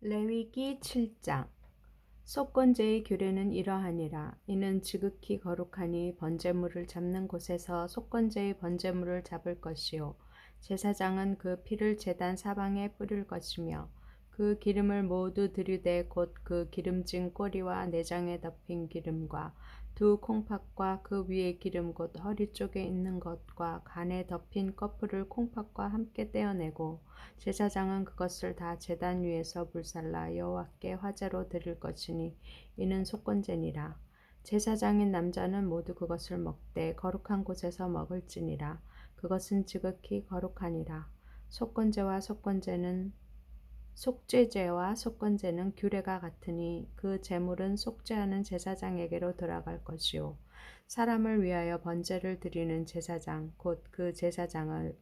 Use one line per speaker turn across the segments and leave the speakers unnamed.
레위기 7장. 속건제의 규례는 이러하니라. 이는 지극히 거룩하니 번제물을 잡는 곳에서 속건제의 번제물을 잡을 것이요. 제사장은 그 피를 제단 사방에 뿌릴 것이며 그 기름을 모두 들이대 곧 그 기름진 꼬리와 내장에 덮인 기름과 두 콩팥과 그 위에 기름 곧 허리 쪽에 있는 것과 간에 덮인 꺼풀을 콩팥과 함께 떼어내고 제사장은 그것을 다 제단 위에서 불살라 여호와께 화제로 드릴 것이니 이는 속건제니라. 제사장인 남자는 모두 그것을 먹되 거룩한 곳에서 먹을지니라. 그것은 지극히 거룩하니라. 속건제와 속건제는 속죄제와 속건제는 규례가 같으니 그 제물은 속죄하는 제사장에게로 돌아갈 것이요. 사람을 위하여 번제를 드리는 제사장 곧 그 제사장을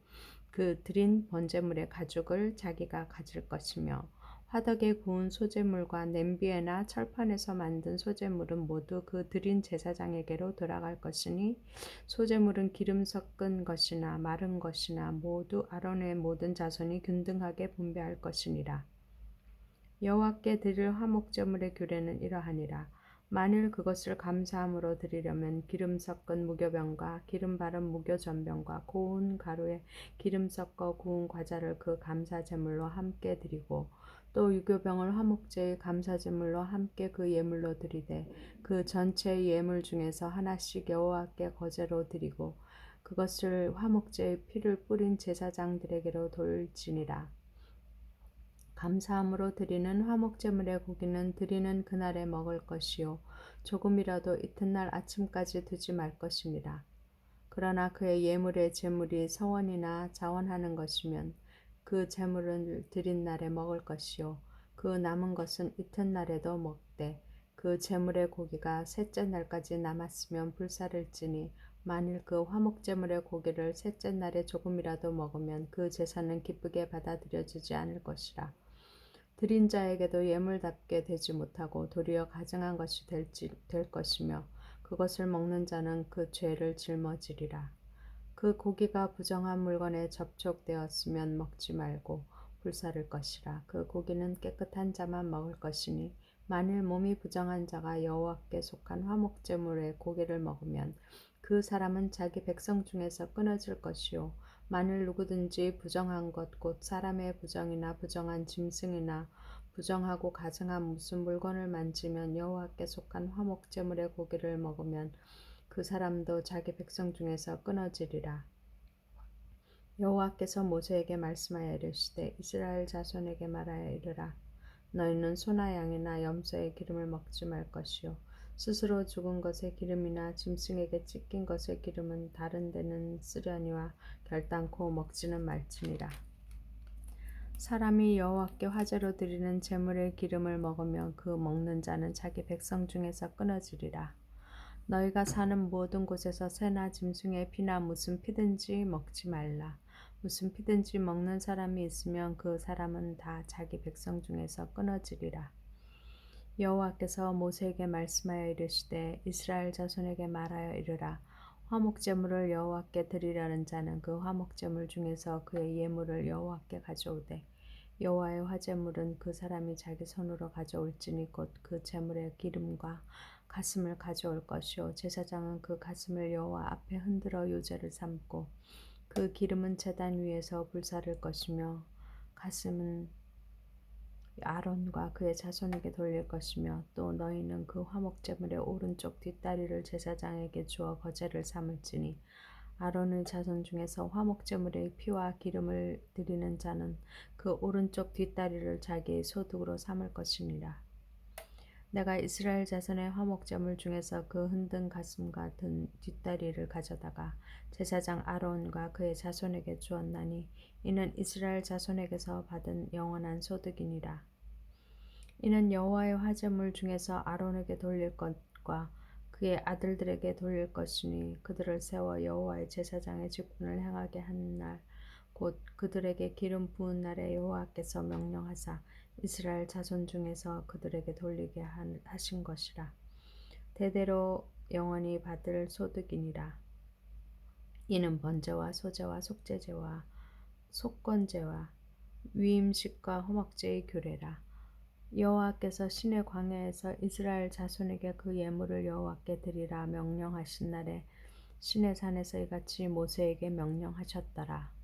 그 드린 번제물의 가죽을 자기가 가질 것이며 화덕에 구운 소재물과 냄비에나 철판에서 만든 소재물은 모두 그 드린 제사장에게로 돌아갈 것이니 소재물은 기름 섞은 것이나 마른 것이나 모두 아론의 모든 자손이 균등하게 분배할 것이니라. 여호와께 드릴 화목제물의 규례는 이러하니라. 만일 그것을 감사함으로 드리려면 기름 섞은 무교병과 기름 바른 무교전병과 고운 가루에 기름 섞어 구운 과자를 그 감사 제물로 함께 드리고 또 유교병을 화목제의 감사제물로 함께 그 예물로 드리되 그 전체 예물 중에서 하나씩 여호와께 거제로 드리고 그것을 화목제의 피를 뿌린 제사장들에게로 돌지니라. 감사함으로 드리는 화목제물의 고기는 드리는 그날에 먹을 것이요 조금이라도 이튿날 아침까지 두지 말 것입니다. 그러나 그의 예물의 제물이 서원이나 자원하는 것이면 그 제물을 드린 날에 먹을 것이요 그 남은 것은 이튿날에도 먹되 그 제물의 고기가 셋째 날까지 남았으면 불사를지니 만일 그 화목제물의 고기를 셋째 날에 조금이라도 먹으면 그 제사는 기쁘게 받아들여지지 않을 것이라. 드린 자에게도 예물답게 되지 못하고 도리어 가증한 것이 될지, 될 것이며 그것을 먹는 자는 그 죄를 짊어지리라. 그 고기가 부정한 물건에 접촉되었으면 먹지 말고 불사를 것이라. 그 고기는 깨끗한 자만 먹을 것이니 만일 몸이 부정한 자가 여호와께 속한 화목제물의 고기를 먹으면 그 사람은 자기 백성 중에서 끊어질 것이요 만일 누구든지 부정한 것 곧 사람의 부정이나 부정한 짐승이나 부정하고 가증한 무슨 물건을 만지면 여호와께 속한 화목제물의 고기를 먹으면 그 사람도 자기 백성 중에서 끊어지리라. 여호와께서 모세에게 말씀하여 이르시되 이스라엘 자손에게 말하여 이르라. 너희는 소나 양이나 염소의 기름을 먹지 말 것이요 스스로 죽은 것의 기름이나 짐승에게 찢긴 것의 기름은 다른 데는 쓰려니와 결단코 먹지는 말지니라. 사람이 여호와께 화제로 드리는 제물의 기름을 먹으면 그 먹는 자는 자기 백성 중에서 끊어지리라. 너희가 사는 모든 곳에서 새나 짐승의 피나 무슨 피든지 먹지 말라. 무슨 피든지 먹는 사람이 있으면 그 사람은 다 자기 백성 중에서 끊어지리라. 여호와께서 모세에게 말씀하여 이르시되 이스라엘 자손에게 말하여 이르라. 화목제물을 여호와께 드리려는 자는 그 화목제물 중에서 그의 예물을 여호와께 가져오되 여호와의 화제물은 그 사람이 자기 손으로 가져올지니 곧 그 제물의 기름과 가슴을 가져올 것이요 제사장은 그 가슴을 여호와 앞에 흔들어 요제를 삼고 그 기름은 제단 위에서 불사를 것이며 가슴은 아론과 그의 자손에게 돌릴 것이며 또 너희는 그 화목제물의 오른쪽 뒷다리를 제사장에게 주어 거제를 삼을지니 아론의 자손 중에서 화목제물의 피와 기름을 드리는 자는 그 오른쪽 뒷다리를 자기의 소득으로 삼을 것이니라. 내가 이스라엘 자손의 화목제물 중에서 그 흔든 가슴과 든 뒷다리를 가져다가 제사장 아론과 그의 자손에게 주었나니 이는 이스라엘 자손에게서 받은 영원한 소득이니라. 이는 여호와의 화제물 중에서 아론에게 돌릴 것과 그의 아들들에게 돌릴 것이니 그들을 세워 여호와의 제사장의 직분을 행하게 한 날 곧 그들에게 기름 부은 날에 여호와께서 명령하사 이스라엘 자손 중에서 그들에게 돌리게 하신 것이라. 대대로 영원히 받을 소득이니라. 이는 번제와 소제와 속죄제와 속건제와 위임식과 허목제의 규례라. 여호와께서 신의 광야에서 이스라엘 자손에게 그 예물을 여호와께 드리라 명령하신 날에 신의 산에서 이같이 모세에게 명령하셨더라.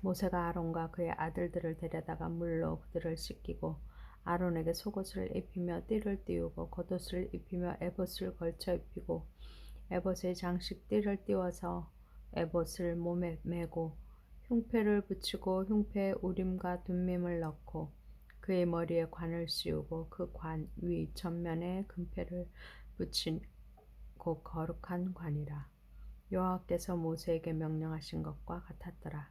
모세가 아론과 그의 아들들을 데려다가 물로 그들을 씻기고 아론에게 속옷을 입히며 띠를 띄우고 겉옷을 입히며 에봇을 걸쳐 입히고 에봇의 장식 띠를 띄워서 에봇을 몸에 메고 흉패를 붙이고 흉패에 우림과 둠밈을 넣고 그의 머리에 관을 씌우고 그 관 위 전면에 금패를 붙이고 거룩한 관이라 여호와께서 모세에게 명령하신 것과 같았더라.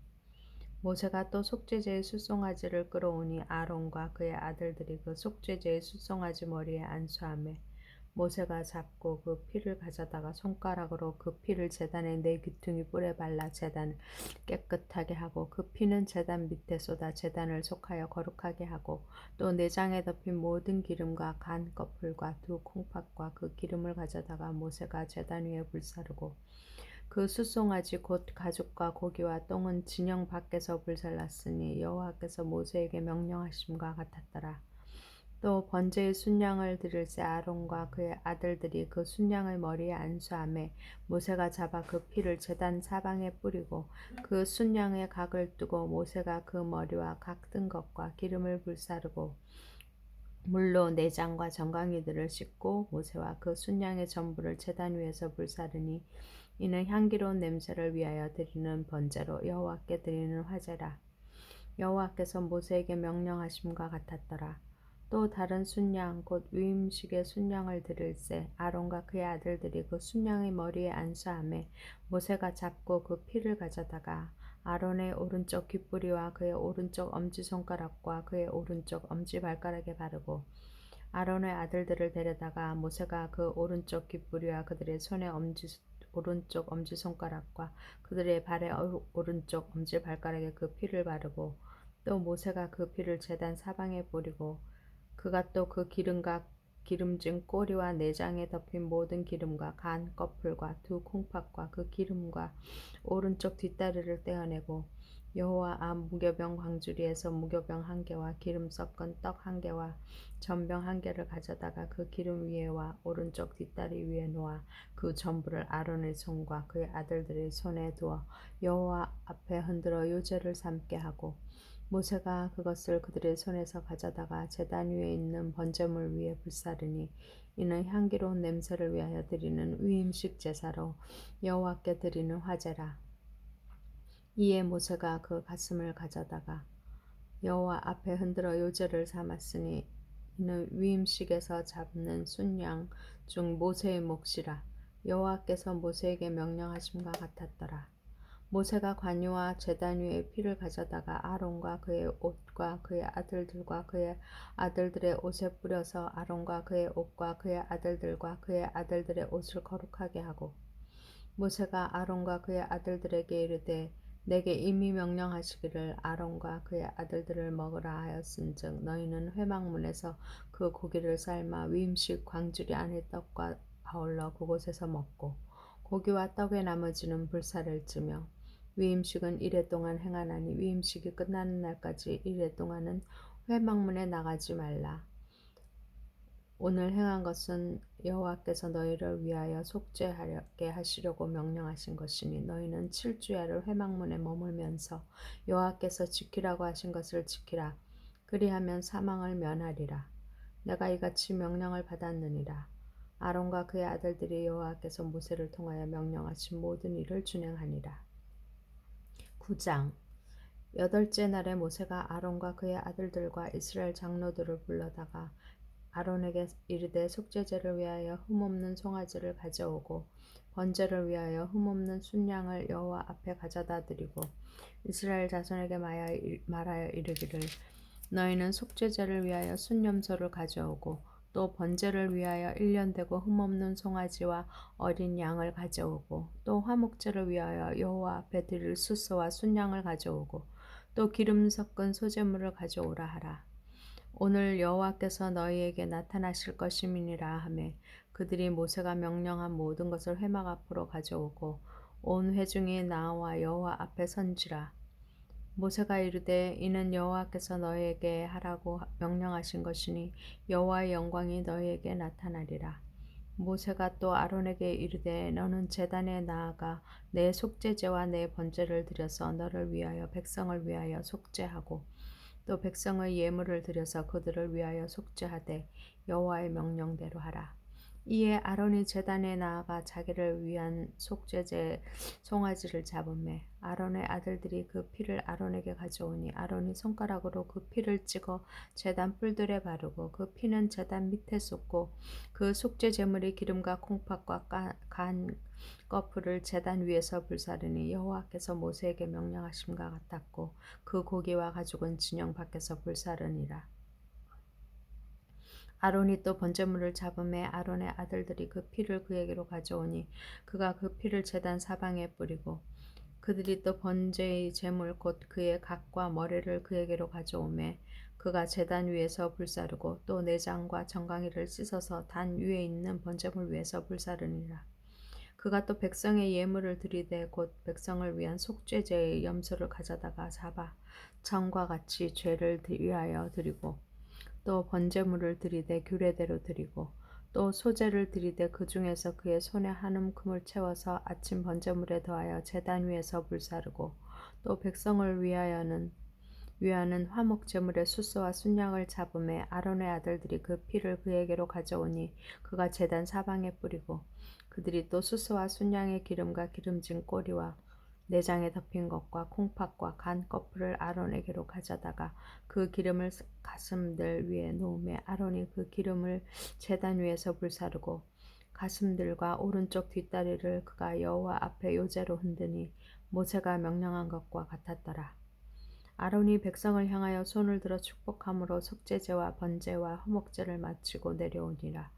모세가 또 속죄제의 수송아지를 끌어오니 아론과 그의 아들들이 그 속죄제의 수송아지 머리에 안수하며 모세가 잡고 그 피를 가져다가 손가락으로 그 피를 제단의 네 귀퉁이 뿔에 발라 제단을 깨끗하게 하고 그 피는 제단 밑에 쏟아 제단을 속하여 거룩하게 하고 또 내장에 덮인 모든 기름과 간 껍질과 두 콩팥과 그 기름을 가져다가 모세가 제단 위에 불사르고 그 수송아지 곧 가죽과 고기와 똥은 진영 밖에서 불살랐으니 여호와께서 모세에게 명령하심과 같았더라. 또 번제의 순양을 드릴새 아론과 그의 아들들이 그 순양의 머리에 안수함에 모세가 잡아 그 피를 제단 사방에 뿌리고 그 순양의 각을 뜨고 모세가 그 머리와 각 뜬 것과 기름을 불사르고 물로 내장과 정강이들을 씻고 모세와 그 순양의 전부를 제단 위에서 불사르니 이는 향기로운 냄새를 위하여 드리는 번제로 여호와께 드리는 화제라. 여호와께서 모세에게 명령하심과 같았더라. 또 다른 순양 곧 위임식의 순양을 드릴새 아론과 그의 아들들이 그 순양의 머리에 안수함에 모세가 잡고 그 피를 가져다가 아론의 오른쪽 귓뿌리와 그의 오른쪽 엄지손가락과 그의 오른쪽 엄지발가락에 바르고 아론의 아들들을 데려다가 모세가 그 오른쪽 귓뿌리와 그들의 손의 엄지 오른쪽 엄지손가락과 그들의 발의 오른쪽 엄지발가락에 그 피를 바르고 또 모세가 그 피를 제단 사방에 뿌리고 그가 또 그 기름과 기름진 꼬리와 내장에 덮인 모든 기름과 간 껍질과 두 콩팥과 그 기름과 오른쪽 뒷다리를 떼어내고 여호와 앞 무교병 광주리에서 무교병 한 개와 기름 섞은 떡 한 개와 전병 한 개를 가져다가 그 기름 위에와 오른쪽 뒷다리 위에 놓아 그 전부를 아론의 손과 그의 아들들의 손에 두어 여호와 앞에 흔들어 요제를 삼게 하고 모세가 그것을 그들의 손에서 가져다가 제단 위에 있는 번제물 위에 불사르니 이는 향기로운 냄새를 위하여 드리는 위임식 제사로 여호와께 드리는 화제라. 이에 모세가 그 가슴을 가져다가 여호와 앞에 흔들어 요제를 삼았으니 이는 위임식에서 잡는 순양 중 모세의 몫이라 여호와께서 모세에게 명령하심과 같았더라. 모세가 관유와 제단 위에 피를 가져다가 아론과 그의 옷과 그의 아들들과 그의 아들들의 옷에 뿌려서 아론과 그의 옷과 그의 아들들과 그의 아들들의 옷을 거룩하게 하고 모세가 아론과 그의 아들들에게 이르되 내게 이미 명령하시기를 아론과 그의 아들들을 먹으라 하였은즉 너희는 회막문에서 그 고기를 삶아 위임식 광주리 안에 떡과 아울러 그곳에서 먹고 고기와 떡의 나머지는 불사를 찌며 위임식은 이래 동안 행하나니 위임식이 끝나는 날까지 이래 동안은 회막문에 나가지 말라. 오늘 행한 것은 여호와께서 너희를 위하여 속죄하게 하시려고 명령하신 것이니 너희는 7주야를 회막문에 머물면서 여호와께서 지키라고 하신 것을 지키라. 그리하면 사망을 면하리라. 내가 이같이 명령을 받았느니라. 아론과 그의 아들들이 여호와께서 모세를 통하여 명령하신 모든 일을 준행하니라. 9장 여덟째 날에 모세가 아론과 그의 아들들과 이스라엘 장로들을 불러다가 아론에게 이르되 속죄제를 위하여 흠없는 송아지를 가져오고 번제를 위하여 흠없는 순양을 여호와 앞에 가져다 드리고 이스라엘 자손에게 말하여 이르기를 너희는 속죄제를 위하여 순염소를 가져오고 또 번제를 위하여 일년되고 흠없는 송아지와 어린 양을 가져오고 또 화목제를 위하여 여호와 앞에 드릴 수소와 순양을 가져오고 또 기름 섞은 소재물을 가져오라 하라. 오늘 여호와께서 너희에게 나타나실 것임이니라 하매 그들이 모세가 명령한 모든 것을 회막 앞으로 가져오고 온 회중이 나와 여호와 앞에 선지라. 모세가 이르되 이는 여호와께서 너희에게 하라고 명령하신 것이니 여호와의 영광이 너희에게 나타나리라. 모세가 또 아론에게 이르되 너는 제단에 나아가 내 속죄제와 내 번제를 드려서 너를 위하여 백성을 위하여 속죄하고 또 백성의 예물을 드려서 그들을 위하여 속죄하되 여호와의 명령대로 하라. 이에 아론이 제단에 나아가 자기를 위한 속죄제 송아지를 잡음에 아론의 아들들이 그 피를 아론에게 가져오니 아론이 손가락으로 그 피를 찍어 제단 뿔들에 바르고 그 피는 제단 밑에 쏟고 그 속죄 제물의 기름과 콩팥과 간 거풀을 제단 위에서 불사르니 여호와께서 모세에게 명령하심과 같았고 그 고기와 가죽은 진영 밖에서 불사르니라. 아론이 또 번제물을 잡음에 아론의 아들들이 그 피를 그에게로 가져오니 그가 그 피를 제단 사방에 뿌리고 그들이 또 번제의 제물 곧 그의 각과 머리를 그에게로 가져오매 그가 제단 위에서 불사르고 또 내장과 정강이를 씻어서 단 위에 있는 번제물 위에서 불사르니라. 그가 또 백성의 예물을 드리되 곧 백성을 위한 속죄제의 염소를 가져다가 잡아 전과 같이 죄를 위하여 드리고 또 번제물을 드리되 규례대로 드리고 또 소재를 드리되 그 중에서 그의 손에 한 움큼을 채워서 아침 번제물에 더하여 제단 위에서 불사르고 또 백성을 위하여는 위하는 화목 제물의 수소와 순양을 잡음에 아론의 아들들이 그 피를 그에게로 가져오니 그가 제단 사방에 뿌리고 그들이 또 수소와 순양의 기름과 기름진 꼬리와 내장에 덮인 것과 콩팥과 간 거풀을 아론에게로 가져다가 그 기름을 가슴들 위에 놓음에 아론이 그 기름을 제단 위에서 불사르고 가슴들과 오른쪽 뒷다리를 그가 여호와 앞에 요제로 흔드니 모세가 명령한 것과 같았더라. 아론이 백성을 향하여 손을 들어 축복함으로 속죄제와 번제와 허목제를 마치고 내려오니라.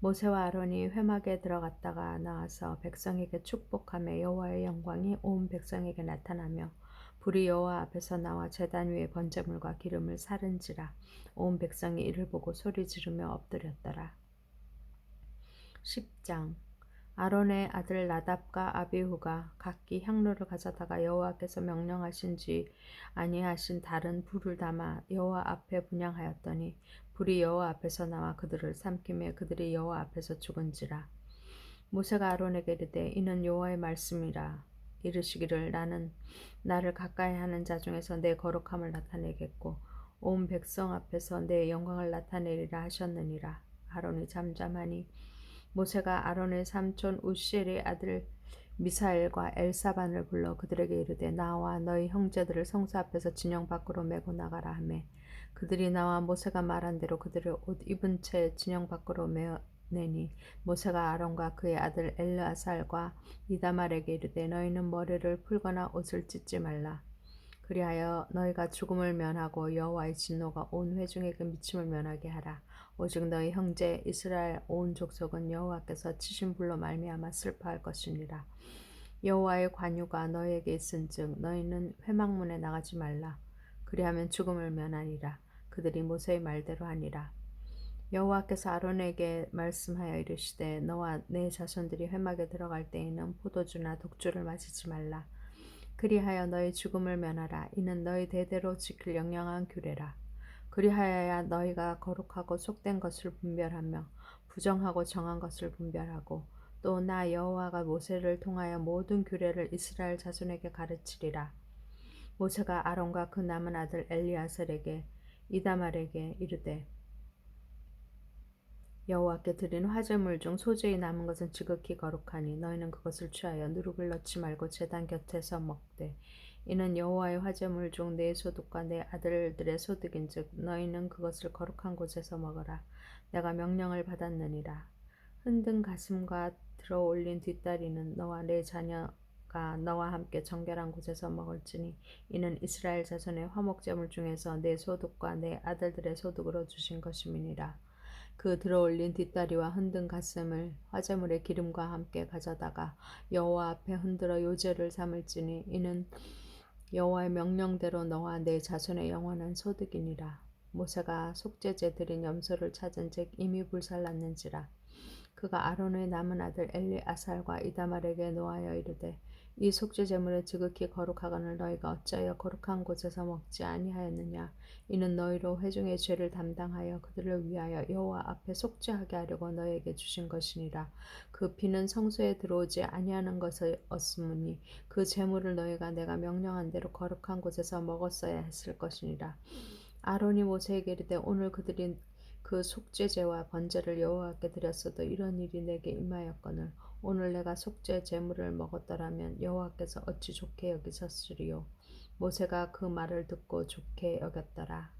모세와 아론이 회막에 들어갔다가 나와서 백성에게 축복함에 여호와의 영광이 온 백성에게 나타나며 불이 여호와 앞에서 나와 제단 위에 번제물과 기름을 사른지라 온 백성이 이를 보고 소리 지르며 엎드렸더라. 10장 아론의 아들 나답과 아비후가 각기 향로를 가져다가 여호와께서 명령하신지 아니하신 다른 불을 담아 여호와 앞에 분양하였더니 불이 여호와 앞에서 나와 그들을 삼키며 그들이 여호와 앞에서 죽은지라. 모세가 아론에게 이르되 이는 여호와의 말씀이라. 이르시기를 나는 나를 가까이 하는 자 중에서 내 거룩함을 나타내겠고 온 백성 앞에서 내 영광을 나타내리라 하셨느니라. 아론이 잠잠하니 모세가 아론의 삼촌 우시엘의 아들 미사엘과 엘사반을 불러 그들에게 이르되 나와 너희 형제들을 성소 앞에서 진영 밖으로 메고 나가라 하매. 그들이 나와 모세가 말한 대로 그들을 옷 입은 채 진영 밖으로 메내니 모세가 아론과 그의 아들 엘르아살과 이다말에게 이르되 너희는 머리를 풀거나 옷을 찢지 말라. 그리하여 너희가 죽음을 면하고 여호와의 진노가 온 회중에게 미침을 면하게 하라 오직 너희 형제 이스라엘 온 족속은 여호와께서 치신 불로 말미암아 슬퍼할 것이니라. 여호와의 관유가 너희에게 있은즉 너희는 회막문에 나가지 말라. 그리하면 죽음을 면하니라. 그들이 모세의 말대로 하니라. 여호와께서 아론에게 말씀하여 이르시되 너와 내 자손들이 회막에 들어갈 때에는 포도주나 독주를 마시지 말라. 그리하여 너희 죽음을 면하라. 이는 너희 대대로 지킬 영영한 규례라. 그리하여야 너희가 거룩하고 속된 것을 분별하며 부정하고 정한 것을 분별하고 또 나 여호와가 모세를 통하여 모든 규례를 이스라엘 자손에게 가르치리라. 모세가 아론과 그 남은 아들 엘리아셀에게 이다말에게 이르되 여호와께 드린 화제물 중 소재에 남은 것은 지극히 거룩하니 너희는 그것을 취하여 누룩을 넣지 말고 제단 곁에서 먹되 이는 여호와의 화제물 중 내 소득과 내 아들들의 소득인즉 너희는 그것을 거룩한 곳에서 먹어라. 내가 명령을 받았느니라. 흔든 가슴과 들어 올린 뒷다리는 너와 내 자녀 가 너와 함께 정결한 곳에서 먹을지니 이는 이스라엘 자손의 화목제물 중에서 내 소득과 내 아들들의 소득으로 주신 것임이니라. 그 들어올린 뒷다리와 흔든 가슴을 화제물의 기름과 함께 가져다가 여호와 앞에 흔들어 요제를 삼을지니 이는 여호와의 명령대로 너와 내 자손의 영원한 소득이니라. 모세가 속죄제 드린 염소를 찾은즉 이미 불살랐는지라. 그가 아론의 남은 아들 엘리아살과 이다말에게 노하여 이르되 이 속죄 제물에 지극히 거룩하거늘 너희가 어찌하여 거룩한 곳에서 먹지 아니하였느냐? 이는 너희로 회중의 죄를 담당하여 그들을 위하여 여호와 앞에 속죄하게 하려고 너희에게 주신 것이니라. 그 피는 성소에 들어오지 아니하는 것을 얻으니 그 제물을 너희가 내가 명령한 대로 거룩한 곳에서 먹었어야 했을 것이니라. 아론이 모세에게 이르되 오늘 그들이 그 속죄제와 번제를 여호와께 드렸어도 이런 일이 내게 임하였거늘 오늘 내가 속죄 제물을 먹었더라면 여호와께서 어찌 좋게 여기셨으리요? 모세가 그 말을 듣고 좋게 여겼더라